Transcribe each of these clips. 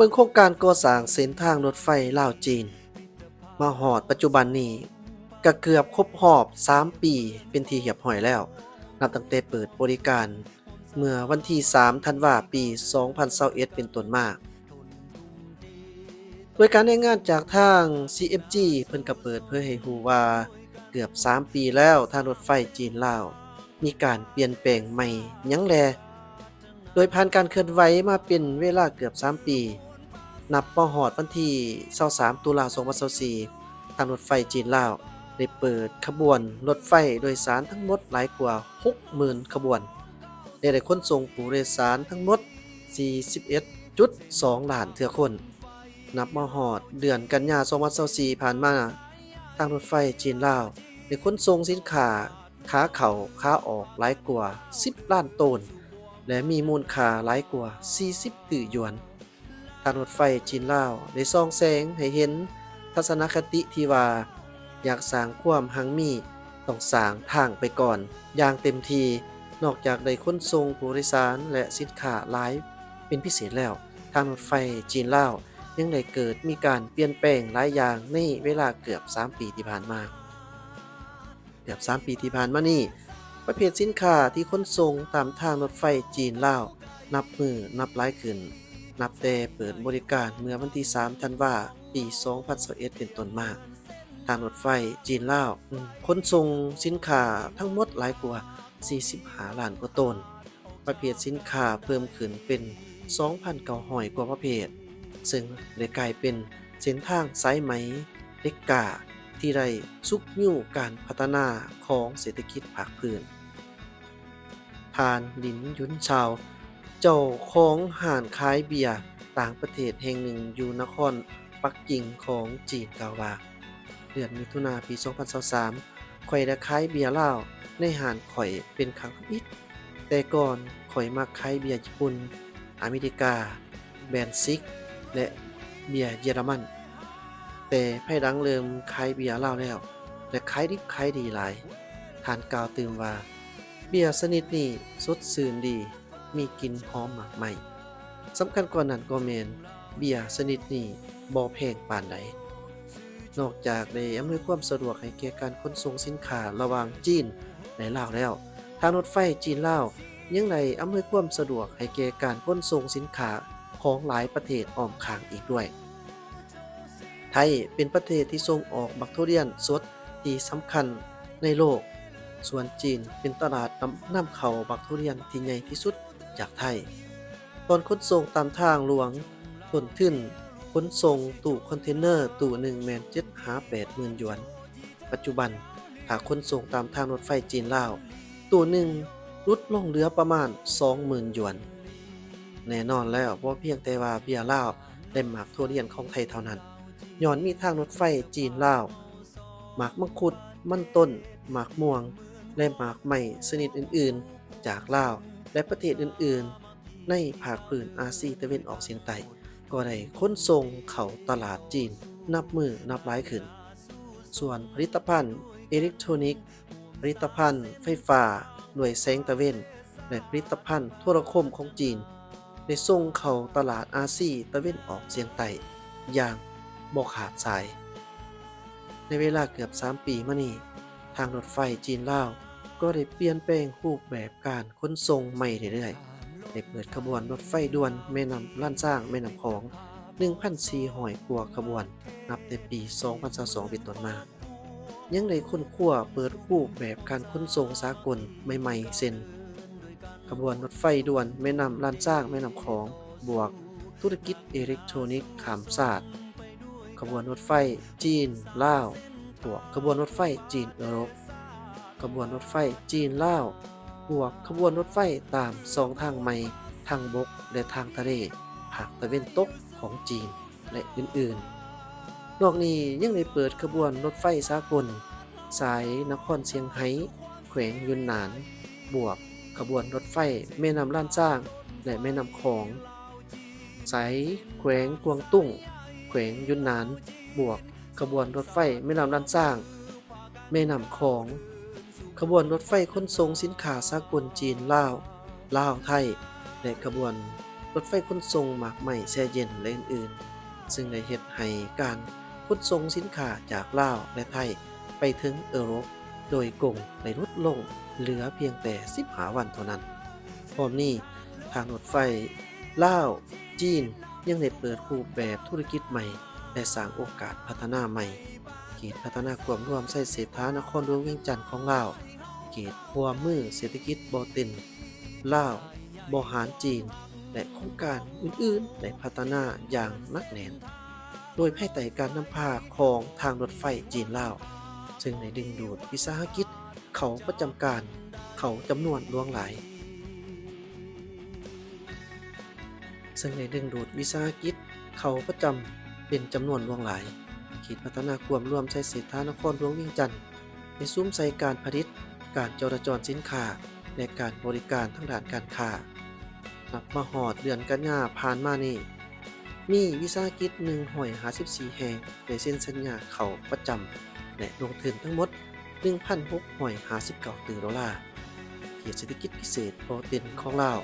เบิ่งโครงการก่อสร้างเส้นทางรถไฟลาวจีน มาฮอดปัจจุบันนี้ก็เกือบครบรอบ 3 ปีเป็นที่เรียบร้อยแล้ว นับตั้งแต่เปิดบริการ เมื่อวันที่ 3 ธันวาปี 2021เป็นต้นมาโดยการรายงานจากทาง CFG เพิ่นก็เปิดเผยให้ฮู้ว่าเกือบ 3 ปีแล้วทางรถไฟจีนลาว มีการเปลี่ยนแปลงใหม่ยังแล โดยผ่านการเคลื่อนไหวมาเป็นเวลาเกือบ 3 ปี นับปหอดวันที่23ตุลาคม2024ทางรถไฟจีนลาวได้เปิดขบวนรถไฟโดยสารทั้งหมดหลายกว่า 60,000 ขบวน ได้ได้ขนส่งผู้โดยสารทั้งหมด 41.2 ล้านเทื่อคน นับมาหอดเดือนกันยา2024ผ่านมาทางรถไฟจีนลาวได้ขนส่งสินค้าขาเข้าขาออกหลายกว่า 10 ล้านตนและมีมูลค่าหลายกว่า 40ตื่หยวน ทางรถไฟจีนลาวได้ส่องแสงให้เห็นทัศนคติที่ว่า อยากสร้างความหังมีต้องสร้างทางไปก่อน อย่างเต็มทีนอกจากได้ขนส่งผู้โดยสารและสินค้าหลายเป็นพิเศษแล้ว ทางรถไฟจีนลาวยังได้เกิดมีการเปลี่ยนแปลงหลายอย่างในเวลาเกือบ 3 ปีที่ผ่านมา เกือบ 3 ปีที่ผ่านมานี่ ประเภทสินค้าที่ขนส่งตามทางรถไฟจีนลาวนับมือนับหลายขึ้น นับแต่เปิดบริการเมื่อวันที่ 3 ธันวาปี 2021เป็นต้นมาทางรถไฟจีนลาวอืมขนส่งสินค้าทั้งหมดหลายกว่า 45ล้านกว่าตน ประเภทสินค้าเพิ่มขึ้นเป็น2,900กว่าประเภท ซึ่งได้กลายเป็นเส้นทางสายไหมเล็กกาที่ได้ซุกยู่การพัฒนาของเศรษฐกิจภาคพื้นทานลินยุนชาว เจ้าของห้านขายเบียร์ต่างประเทศแห่งหนึ่งอยู่นครปักกิ่งของจีนกล่าวว่าเดือนมิถุนาปี 2023ข่อยได้ขายเบียร์เหล้าในห้านข่อยเป็นครั้งพิษแต่ก่อนข่อยมักขายเบียร์ญี่ปุ่น อเมริกา แบรนด์ซิก และเบียร์เยอรมัน แต่ภายหลังเริ่มขายเบียร์เหล้าแล้ว และขายดิบขายดีหลายทานกล่าวตื่มว่า เบียร์ชนิดนี้สดชื่นดี มีกลิ่นหอมมากใหม่สำคัญกว่านั้นก็แมนเบียร์ชนิดนี้บ่แพงปานใดนอกจากได้อำนวยความสะดวกให้แก่การขนส่งสินค้าระหว่างจีนและลาวแล้ว ทางรถไฟจีนลาวยังได้อำนวยความสะดวกให้แก่การขนส่งสินค้าของหลายประเทศอ้อมข้างอีกด้วย ไทยเป็นประเทศที่ส่งออกบักทุเรียนสดที่สำคัญในโลก ส่วนจีนเป็นตลาดนำนำเข้าบักทุเรียนที่ใหญ่ที่สุดจากไทย ตอนขนส่งตามทางหลวงต้นทุนขนส่งตู้คอนเทนเนอร์ตู้หนึ่งแมนเจ็ดหาแปดหมื่นหยวน ปัจจุบันถ้าขนส่งตามทางรถไฟจีนลาวตู้หนึ่งลดลงเหลือประมาณ 20,000หยวน แน่นอนแล้วเพราะเพียงแต่ว่าเบียร์ลาวได้หมากทุเรียนของไทยเท่านั้นย้อนมีทางรถไฟจีนลาวหมากมังคุด มันต้นหมากม่วง และหมากใหม่ชนิดอื่นๆ จากลาวและประเทศอื่นๆ ในภาคพื้นอาซีตะเวนออกเฉียงใต้ก็ได้ขนส่งเข้าตลาดจีนนับมือนับหลายขึ้น ส่วนผลิตภัณฑ์อิเล็กทรอนิกส์ผลิตภัณฑ์ไฟฟ้าหน่วยแสงตะเวนและผลิตภัณฑ์โทรคมของจีนได้ส่งเข้าตลาดอาซีตะเวนออกเฉียงใต้อย่างบ่ขาดสาย ในเวลาเกือบ 3 ปีมานี้ ทางรถไฟจีนลาว ก็ได้เปลี่ยนแปลงรูปแบบการขนส่งใหม่เรื่อยๆได้เปิดขบวนรถไฟด่วนแม่น้ำล้านสร้างแม่น้ำของ 1,400กว่าขบวน นับแต่ปี 2022เป็นต้นมา ยังได้ค้นคว้าเปิดรูปแบบการขนส่งสากลใหม่ๆเช่นขบวนรถไฟด่วนแม่น้ำล้านสร้างแม่น้ำของบวกธุรกิจอิเล็กทรอนิกส์ขามศาสตร์ขบวนรถไฟจีนลาวบวกขบวนรถไฟจีนเอโรป ขบวนรถไฟจีนลาวบวกขบวนรถไฟตามสองทางใหม่ ทางบกและทางทะเลภาคตะเวนตกของจีนและอื่นๆ นอกนี้ยังได้เปิดขบวนรถไฟสากล สายนครเชียงไฮ้แขวงยุนนาน บวกขบวนรถไฟแม่น้ำล้านจ้าง และแม่น้ำของสายแขวงกวางตุ้ง แขวงยุนนาน บวกขบวนรถไฟแม่น้ำล้านจ้าง แม่น้ำของ ขบวนรถไฟขนส่งสินค้าสากลจีนลาวลาวไทย และขบวนรถไฟขนส่งหมากไหม้แช่เย็นและอื่นๆ ซึ่งได้เฮ็ดให้การขนส่งสินค้าจากลาวและไทยไปถึงเอโรปโดยกงได้ลดลงเหลือเพียงแต่15วันเท่านั้นพร้อมนี้ทางรถไฟลาวจีนยังได้เปิดรูปแบบธุรกิจใหม่และสร้างโอกาสพัฒนาใหม่เขตพัฒนาความร่วมใส่เศรษฐานครหลวงเวียงจันทน์ของลาว เขตพัวมือเศรษฐกิจบอเตินลาวบหารจีน และโครงการอื่นๆได้พัฒนาอย่างนักแน่น โดยภายใต้การนำพาของทางรถไฟจีนลาว ซึ่งได้ดึงดูดวิสาหกิจเขาประจำการเขาจำนวนลวงหลาย ซึ่งได้ดึงดูดวิสาหกิจเขาประจำเป็นจำนวนลวงหลายเขตพัฒนาความร่วมใช้เศรษฐานครหลวงวียงจันทน์ในซุ้มใส่การผลิต การจราจรสินค้าและการบริการทั้งด้านการค้านับมาหอดเดือนกันยาผ่านมานี่มีวิสาหกิจ154แห่งได้เซ็นสัญญาเขาประจำและลงทุนทั้งหมด 1,659ตื้อดอลลาร์เขตเศรษฐกิจพิเศษโปรตินของลาว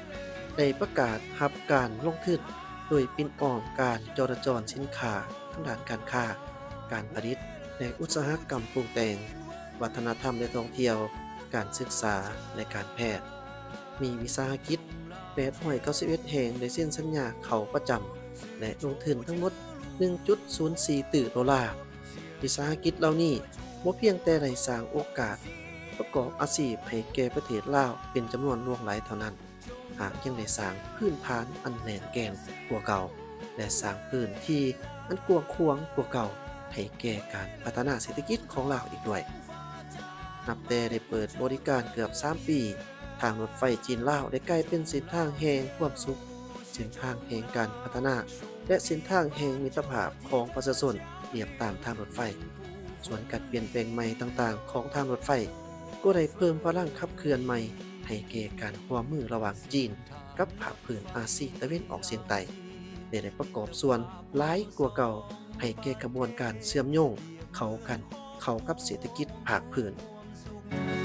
ได้ประกาศรับการลงทุนโดยปินออมการจราจรสินค้าทั้งด้านการค้า การผลิตและอุตสาหกรรมปรุงแต่ง วัฒนธรรมและท่องเที่ยว การศึกษาและการแพทย์ มีวิสาหกิจ891แห่งได้เซ็นสัญญาเขาประจำและลงทุนทั้งหมด 1.04 ตื้อดอลลาร์ วิสาหกิจเหล่านี้บ่เพียงแต่ได้สร้างโอกาส ประกอบอาชีพให้แก่ประเทศลาวเป็นจำนวนหลวงหลายเท่านั้น หากยังได้สร้างพื้นฐานอันแน่นแกนกว่าเก่า และสร้างพื้นที่อันกว้างขวางกว่าเก่าให้แก่การพัฒนาเศรษฐกิจของลาวอีกด้วย นับแต่ได้เปิดบริการเกือบ 3 ปี ทางรถไฟจีนลาวได้กลายเป็นเส้นทางแห่งความสุข เส้นทางแห่งการพัฒนา และเส้นทางแห่งมิตรภาพของประชาชนเรียบตามทางรถไฟ ส่วนการเปลี่ยนแปลงใหม่ต่างๆ ของทางรถไฟ ก็ได้เพิ่มพลังขับเคลื่อนใหม่ ให้แก่การร่วมมือระหว่างจีน กับภาคพื้นอาเซียนตะเวนออกเฉียงใต้ได้ได้ประกอบส่วนหลายกว่าเก่าให้แก่กระบวนการเชื่อมโยง เข้ากัน เข้ากับเศรษฐกิจภาคพื้น Bye.